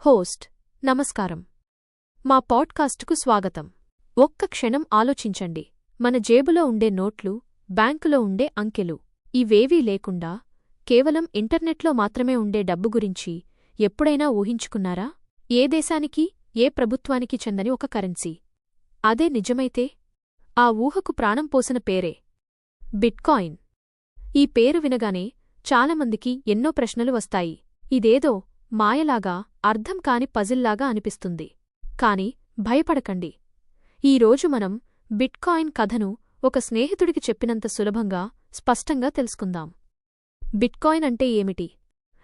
Host నమస్కారం. మా పాడ్కాస్టుకు స్వాగతం. ఒక్క క్షణం ఆలోచించండి. మన జేబులో ఉండే నోట్లు బ్యాంకులో ఉండే అంకెలు ఇవేవీ లేకుండా కేవలం ఇంటర్నెట్లో మాత్రమే ఉండే డబ్బు గురించి ఎప్పుడైనా ఊహించుకున్నారా? ఏ దేశానికి ఏ ప్రభుత్వానికి చెందని ఒక కరెన్సీ? అదే నిజమైతే? ఆ ఊహకు ప్రాణం పోసిన పేరే? బిట్కాయిన్. ఈ పేరు వినగానే చాలామందికి ఎన్నో ప్రశ్నలు వస్తాయి. ఇదేదో మాయలాగా అర్థం కాని పజిల్లాగా అనిపిస్తుంది. కాని భయపడకండి. ఈరోజు మనం బిట్కాయిన్ కథను ఒక స్నేహితుడికి చెప్పినంత సులభంగా స్పష్టంగా తెలుసుకుందాం. బిట్కాయిన్ అంటే ఏమిటి?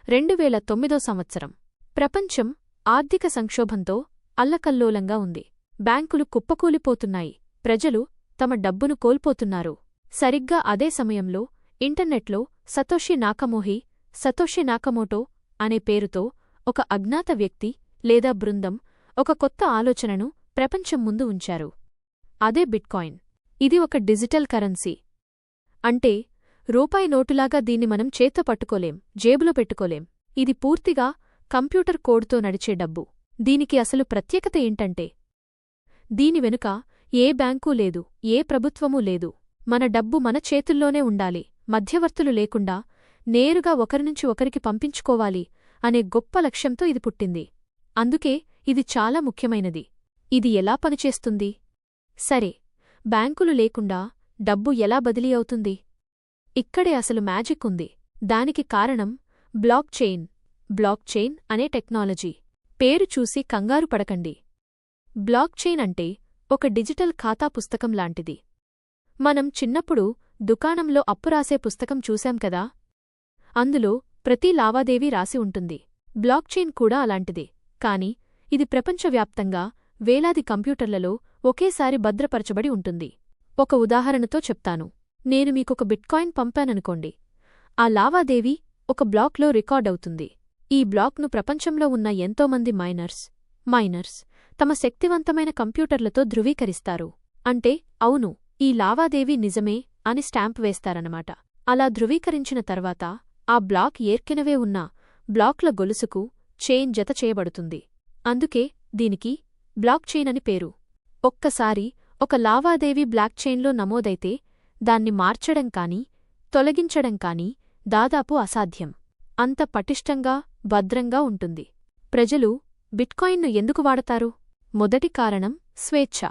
రెండువేల తొమ్మిదో సంవత్సరం. ప్రపంచం ఆర్థిక సంక్షోభంతో అల్లకల్లోలంగా ఉంది. బ్యాంకులు కుప్పకూలిపోతున్నాయి. ప్రజలు తమ డబ్బును కోల్పోతున్నారు. సరిగ్గా అదే సమయంలో ఇంటర్నెట్లో సతోషి నాకమోహి సతోషి నాకమోటో అనే పేరుతో ఒక అజ్ఞాత వ్యక్తి లేదా బృందం ఒక కొత్త ఆలోచనను ప్రపంచం ముందు ఉంచారు. అదే బిట్కాయిన్. ఇది ఒక డిజిటల్ కరెన్సీ. అంటే రూపాయి నోటులాగా దీన్ని మనం చేత్తో పట్టుకోలేం జేబులో పెట్టుకోలేం. ఇది పూర్తిగా కంప్యూటర్ కోడ్తో నడిచే డబ్బు. దీనికి అసలు ప్రత్యేకత ఏంటంటే దీని వెనుక ఏ బ్యాంకూ లేదు ఏ ప్రభుత్వమూ లేదు. మన డబ్బు మన చేతుల్లోనే ఉండాలి. మధ్యవర్తులు లేకుండా నేరుగా ఒకరినుంచి ఒకరికి పంపించుకోవాలి. అనే గొప్ప లక్ష్యంతో ఇది పుట్టింది. అందుకే ఇది చాలా ముఖ్యమైనది. ఇది ఎలా పనిచేస్తుంది? సరే బ్యాంకులు లేకుండా డబ్బు ఎలా బదిలీ అవుతుంది? ఇక్కడే అసలు మ్యాజిక్ ఉంది. దానికి కారణం బ్లాక్ చైన్. బ్లాక్ చైన్ అనే టెక్నాలజీ. పేరు చూసి కంగారు పడకండి. బ్లాక్ చైన్ అంటే ఒక డిజిటల్ ఖాతా పుస్తకం లాంటిది. మనం చిన్నప్పుడు దుకాణంలో అప్పురాసే పుస్తకం చూశాం కదా? అందులో ప్రతి లావాదేవీ రాసి ఉంటుంది. బ్లాక్ చైన్ కూడా అలాంటిదే. కాని ఇది ప్రపంచవ్యాప్తంగా వేలాది కంప్యూటర్లలో ఒకేసారి భద్రపరచబడి ఉంటుంది. ఒక ఉదాహరణతో చెప్తాను. నేను మీకొక బిట్కాయిన్ పంపాననుకోండి. ఆ లావాదేవీ ఒక బ్లాక్లో రికార్డవుతుంది ఈ బ్లాక్ను ప్రపంచంలో ఉన్న ఎంతోమంది మైనర్స్ మైనర్స్ తమ శక్తివంతమైన కంప్యూటర్లతో ధృవీకరిస్తారు. అంటే అవును ఈ లావాదేవీ నిజమే అని స్టాంప్ వేస్తారన్నమాట. అలా ధృవీకరించిన తర్వాత ఆ బ్లాక్ ఏర్కెనవే ఉన్న బ్లాక్ల గొలుసుకు చైన్ జత చేయబడుతుంది. అందుకే దీనికి బ్లాక్ చైన్ అని పేరు. ఒక్కసారి ఒక లావాదేవీ బ్లాక్ చైన్లో నమోదైతే దాన్ని మార్చడం కానీ తొలగించడం కానీ దాదాపు అసాధ్యం. అంత పటిష్టంగా భద్రంగా ఉంటుంది. ప్రజలు బిట్కాయిన్ను ఎందుకు వాడతారు? మొదటి కారణం స్వేచ్ఛ.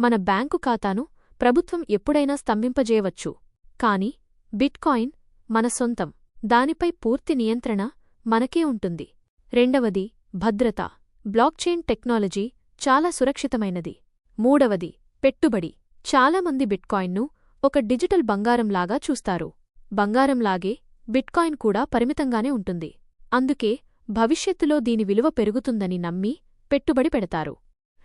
మన బ్యాంకు ఖాతాను ప్రభుత్వం ఎప్పుడైనా స్తంభింపజేయవచ్చు. కాని బిట్కాయిన్ మన సొంతం. దానిపై పూర్తి నియంత్రణ మనకే ఉంటుంది. రెండవది భద్రత. బ్లాక్చైన్ టెక్నాలజీ చాలా సురక్షితమైనది. మూడవది పెట్టుబడి. చాలామంది బిట్కాయిన్ను ఒక డిజిటల్ బంగారంలాగా చూస్తారు. బంగారంలాగే బిట్కాయిన్ కూడా పరిమితంగానే ఉంటుంది. అందుకే భవిష్యత్తులో దీని విలువ పెరుగుతుందని నమ్మి పెట్టుబడి పెడతారు.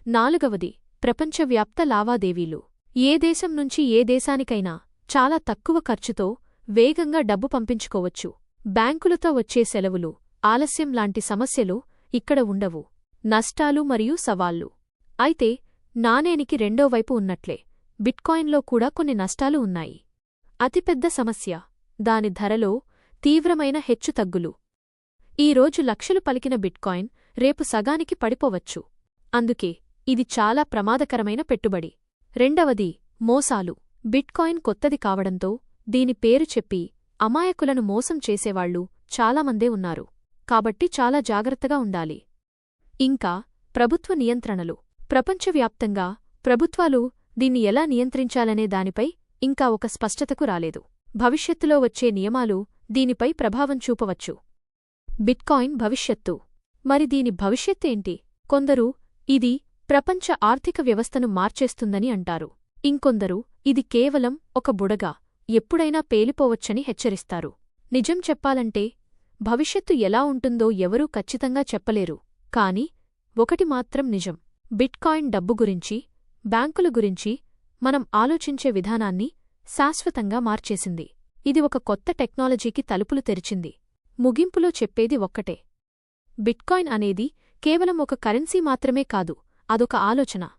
నాలుగవది ప్రపంచవ్యాప్త లావాదేవీలు. ఏ దేశం నుంచి ఏ దేశానికైనా చాలా తక్కువ ఖర్చుతో వేగంగా డబ్బు పంపించుకోవచ్చు. బ్యాంకులతో వచ్చే సెలవులు ఆలస్యం లాంటి సమస్యలు ఇక్కడ ఉండవు. నష్టాలు మరియు సవాళ్ళు. అయితే నాణేనికి రెండో వైపు ఉన్నట్లే బిట్కాయిన్లో కూడా కొన్ని నష్టాలు ఉన్నాయి. అతిపెద్ద సమస్య దాని ధరలో తీవ్రమైన హెచ్చుతగ్గులు ఈరోజు లక్షలు పలికిన బిట్కాయిన్ రేపు సగానికి పడిపోవచ్చు. అందుకే ఇది చాలా ప్రమాదకరమైన పెట్టుబడి. రెండవది మోసాలు. బిట్కాయిన్ కొత్తది కావడంతో దీని పేరు చెప్పి అమాయకులను మోసం చేసేవాళ్ళు చాలామందే ఉన్నారు. కాబట్టి చాలా జాగ్రత్తగా ఉండాలి. ఇంకా ప్రభుత్వ నియంత్రణలు. ప్రపంచవ్యాప్తంగా ప్రభుత్వాలు దీన్ని ఎలా నియంత్రించాలనే దానిపై ఇంకా ఒక స్పష్టతకు రాలేదు. భవిష్యత్తులో వచ్చే నియమాలు దీనిపై ప్రభావం చూపవచ్చు. బిట్కాయిన్ భవిష్యత్తు. మరి దీని భవిష్యత్తేంటి కొందరు ఇది ప్రపంచ ఆర్థిక వ్యవస్థను మార్చేస్తుందని అంటారు. ఇంకొందరు ఇది కేవలం ఒక బుడగా. ఎప్పుడైనా పేలిపోవచ్చని హెచ్చరిస్తారు. నిజం చెప్పాలంటే భవిష్యత్తు ఎలా ఉంటుందో ఎవరూ ఖచ్చితంగా చెప్పలేరు. కాని ఒకటి మాత్రం నిజం. బిట్కాయిన్ డబ్బు గురించి బ్యాంకుల గురించి మనం ఆలోచించే విధానాన్ని శాశ్వతంగా మార్చేసింది. ఇది ఒక కొత్త టెక్నాలజీకి తలుపులు తెరిచింది. ముగింపులో చెప్పేది ఒక్కటే. బిట్కాయిన్ అనేది కేవలం ఒక కరెన్సీ మాత్రమే కాదు అదొక ఆలోచన.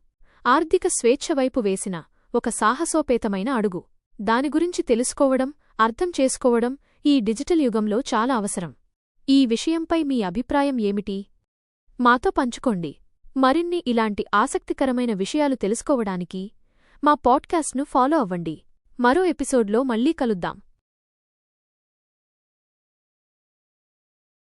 ఆర్థిక స్వేచ్ఛ వైపు వేసిన ఒక సాహసోపేతమైన అడుగు. దాని గురించి తెలుసుకోవడం అర్థం చేసుకోవడం ఈ డిజిటల్ యుగంలో చాలా అవసరం. ఈ విషయంపై మీ అభిప్రాయం ఏమిటి? మాతో పంచుకోండి. మరిన్ని ఇలాంటి ఆసక్తికరమైన విషయాలు తెలుసుకోవడానికి మా పాడ్కాస్ట్ను ఫాలో అవ్వండి. మరో ఎపిసోడ్లో మళ్ళీ కలుద్దాం.